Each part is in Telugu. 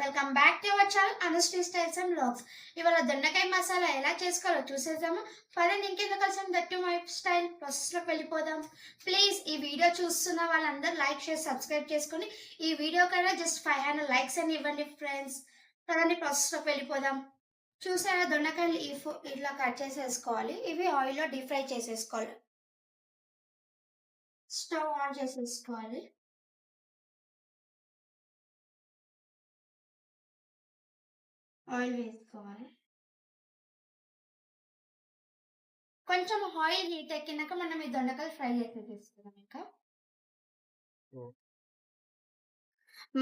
Welcome back to our channel Anushree styles and blogs ఇవాళ దొండకాయ మసాలా ఎలా చేసుకోవాలో చూసేద్దాము. పదండి ఇంకెందుకు కలిసి దట్టు మై స్టైల్ ప్రాసెస్లోకి వెళ్ళిపోదాం. ప్లీజ్ ఈ వీడియో చూస్తున్న వాళ్ళందరూ లైక్ షేర్ సబ్స్క్రైబ్ చేసుకొని ఈ వీడియో కన్నా జస్ట్ ఫైవ్ హండ్రెడ్ లైక్స్ అని ఇవ్వండి ఫ్రెండ్స్ పదండి ప్రాసెస్లోకి వెళ్ళిపోదాం. చూసారా దొండకాయలు ఈ ఫో ఇట్లా కట్ చేసేసుకోవాలి. ఇవి ఆయిల్లో డీప్ ఫ్రై చేసేసుకోవాలి. స్టవ్ ఆన్ చేసేసుకోవాలి. ఆయిల్ వేసుకోవాలి. కొంచెం ఆయిల్ హీట్ ఎక్కినాక మనం ఈ దొండకాయలు ఫ్రై చేసి తీసుకున్నాం ఇంకా.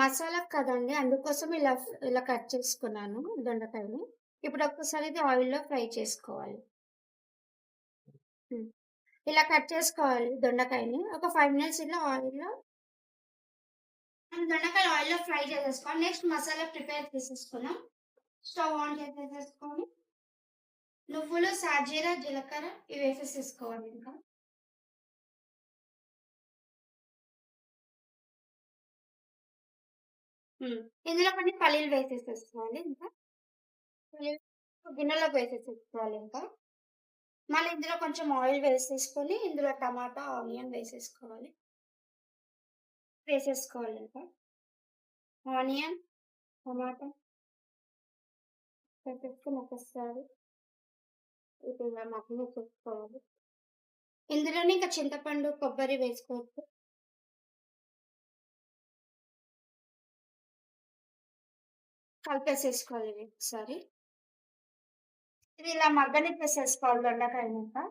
మసాలా కదండి అందుకోసం ఇలా ఇలా కట్ చేసుకున్నాను దొండకాయని ఇప్పుడు ఒక్కసారి ఇది ఆయిల్లో ఫ్రై చేసుకోవాలి. ఇలా కట్ చేసుకోవాలి దొండకాయని. ఒక ఫైవ్ మినిట్స్ ఇలా ఆయిల్లో దొండకాయ ఆయిల్లో ఫ్రై చేసేసుకోవాలి. నెక్స్ట్ మసాలా ప్రిపేర్ చేసేసుకున్నాం స్టవ్ ఆన్ చేసేసుకొని నువ్వులు సాజీరా జీలకర్ర ఇవి వేసేసేసుకోవాలి ఇంకా. ఇందులో కొన్ని పల్లీలు వేసేసేసుకోవాలి ఇంకా. గిన్నెలోకి వేసేసేసుకోవాలి ఇంకా. మళ్ళీ ఇందులో కొంచెం ఆయిల్ వేసేసుకొని ఇందులో టమాటా ఆనియన్ వేసేసుకోవాలి. వేసేసుకోవాలి ఇంకా. ఆనియన్ టమాటా ఒకసారి ఇది ఇలా మగ్గన చేసుకోవాలి ఇందులోనే ఇంకా చింతపండు కొబ్బరి వేసుకోవచ్చు కలిపేసేసుకోవాలి ఒకసారి ఇది ఇలా మగ్గనిప్పేసేసుకోవాలి దొండకాయ ఇంకా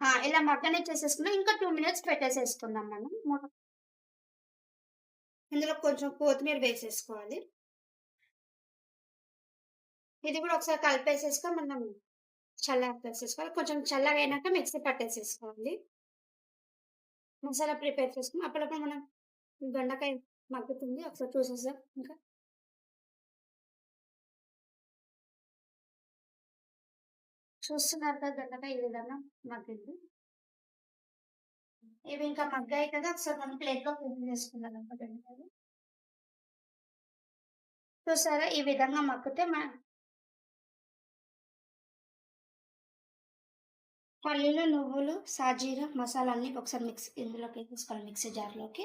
ఇలా ఇలా మగ్గనిచ్చేసేసుకున్నాం ఇంకా టూ మినిట్స్ పెట్టేసేసుకుందాం మనం ఇందులో కొంచెం కొత్తిమీర వేసేసుకోవాలి ఇది కూడా ఒకసారి కలిపేసేసుకొని మనం చల్లారేసేసుకోవాలి కొంచెం చల్లగా అయినాక మిక్సీ పట్టేసేసుకోవాలి మసాలా ప్రిపేర్ చేసుకుని అప్పుడప్పుడు మనం దొండకాయ మగ్గుతుంది. ఒకసారి చూసేసాం ఇంకా చూస్తున్నారు కదా దొండకాయ ఈ విధంగా మగ్గింది. ఇవి ఇంకా మగ్గాయి కదా. ఒకసారి మనం ప్లేట్లో ప్రిపేర్ చేసుకుందాం ఇంకా దొండకాయలు చూసారా? ఈ విధంగా మగ్గితే మన పల్లీలు నువ్వులు సాజీరా మసాలా అన్ని ఒకసారి మిక్స్ ఇందులోకి తీసుకోవాలి మిక్సీ జార్లోకి.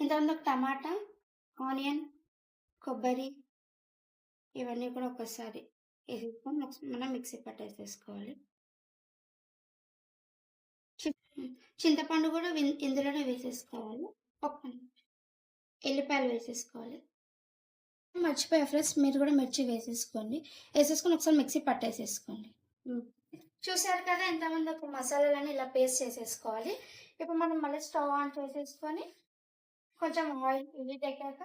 ఇంతకుముందు టమాటా ఆనియన్ కొబ్బరి ఇవన్నీ కూడా ఒకసారి వేసేసుకొని మనం మిక్సీ పట్టేసేసుకోవాలి. చింతపండు కూడా ఇందులోనే వేసేసుకోవాలి. పప్పు ఎల్లిపాయలు వేసేసుకోవాలి. మర్చిపోయా ఫ్రెండ్స్ మీరు కూడా మిర్చి వేసేసుకోండి. వేసేసుకొని ఒకసారి మిక్సీ పట్టేసేసుకోండి. చూసారు కదా ఇంతకుముందు ఒక మసాలాలని ఇలా పేస్ట్ చేసేసుకోవాలి. ఇప్పుడు మనం మళ్ళీ స్టవ్ ఆన్ చేసేసుకొని కొంచెం ఆయిల్ ఇది తగ్గాక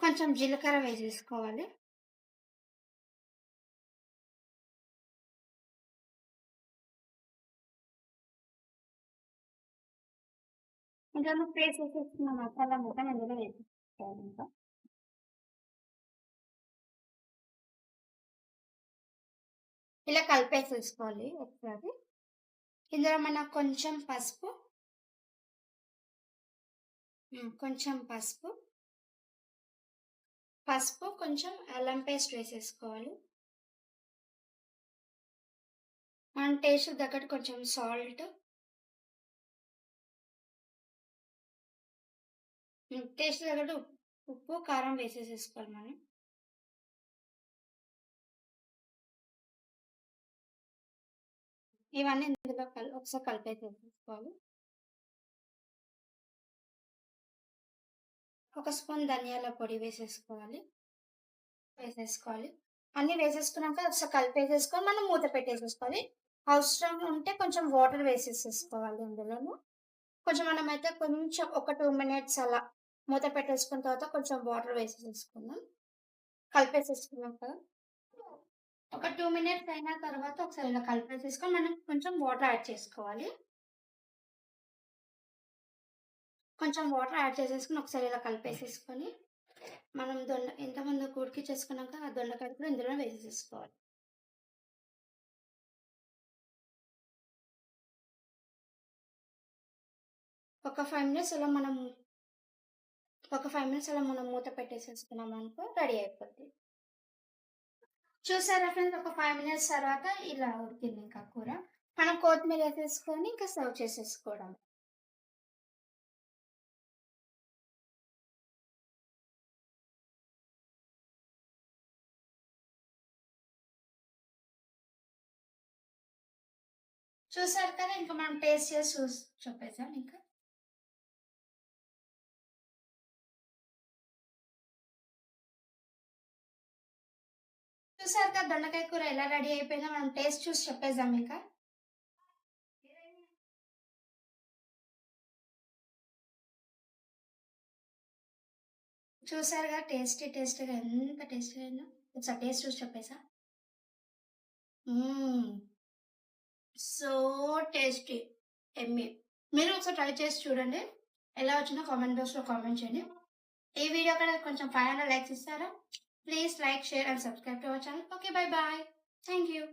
కొంచెం జీలకర్ర వేసేసుకోవాలి. ఇంకా పేస్ట్ చేసేసుకున్న మసాలా మొత్తం ఇందులో వేసేసుకోవాలి ఇంకా. ఇలా కలిపేసేసుకోవాలి ఒకసారి. ఇందులో మన కొంచెం పసుపు. కొంచెం పసుపు. పసుపు కొంచెం అల్లం పేస్ట్ వేసేసుకోవాలి. మన టేస్ట్ తగ్గట్టు కొంచెం సాల్ట్. టేస్ట్ తగ్గట్టు ఉప్పు- ఉప్పు కారం వేసేసేసుకోవాలి మనం. ఇవన్నీ ఇందులో కల్ ఒకసారి కలిపేసేసుకోవాలి ఒక స్పూన్ ధనియాల పొడి వేసేసుకోవాలి. వేసేసుకోవాలి. అన్ని వేసేసుకున్నాక ఒకసారి కలిపేసేసుకొని మనం మూత పెట్టేసేసుకోవాలి. అవసరం ఉంటే కొంచెం వాటర్ వేసేసేసుకోవాలి ఇందులోను. కొంచెం మనం అయితే కొంచెం ఒక టూ మినిట్స్ అలా మూత పెట్టేసుకున్న తర్వాత కొంచెం వాటర్ వేసేసేసుకుందాం. కలిపేసేసుకున్నాం కదా. ఒక టూ మినిట్స్ అయిన తర్వాత ఒకసారి ఇలా కలిపేసేసుకొని మనం కొంచెం వాటర్ యాడ్ చేసుకోవాలి కొంచెం వాటర్ యాడ్ చేసేసుకుని ఒకసారి ఇలా కలిపేసేసుకొని మనం దొండ ఎంతమంది కూడికి చేసుకున్నాక ఆ దొండకాయ కూడా ఇందులో వేసేసుకోవాలి ఒక ఫైవ్ మినిట్స్ అలా మనం ఒక ఫైవ్ మినిట్స్ అలా మనం మూత పెట్టేసేసుకున్నామనుకో రెడీ అయిపోద్ది. చూసారా ఫ్రెండ్స్ ఒక ఫైవ్ మినిట్స్ తర్వాత ఇలా ఉడికింది ఇంకా కూర. మనం కొత్తిమీర తీసుకొని ఇంకా సర్వ్ చేసేసుకోవడం. చూసారు కదా! ఇంకా మనం టేస్ట్ చేసి చూసి చెప్పేసాం ఇంకా. చూసారు కదా! దొండకాయ కూర ఎలా రెడీ అయిపోయిందో మనం టేస్ట్ చూసి చెప్పేద్దాం ఇంకా. చూసారుగా టేస్టీ టేస్టీగా ఎంత టేస్టీగా అయిందో. ఒకసారి టేస్ట్ చూసి చెప్పేసా? So tasty. యమ్మీ. మీరు ఒకసారి ట్రై చేసి చూడండి. ఎలా వచ్చిందో కామెంట్ బాక్స్‌లో కామెంట్ చేయండి. ఈ వీడియో కూడా కొంచెం 500 లైక్స్ ఇస్తారా? Please like, share and subscribe to our channel. Okay, bye-bye. Thank you.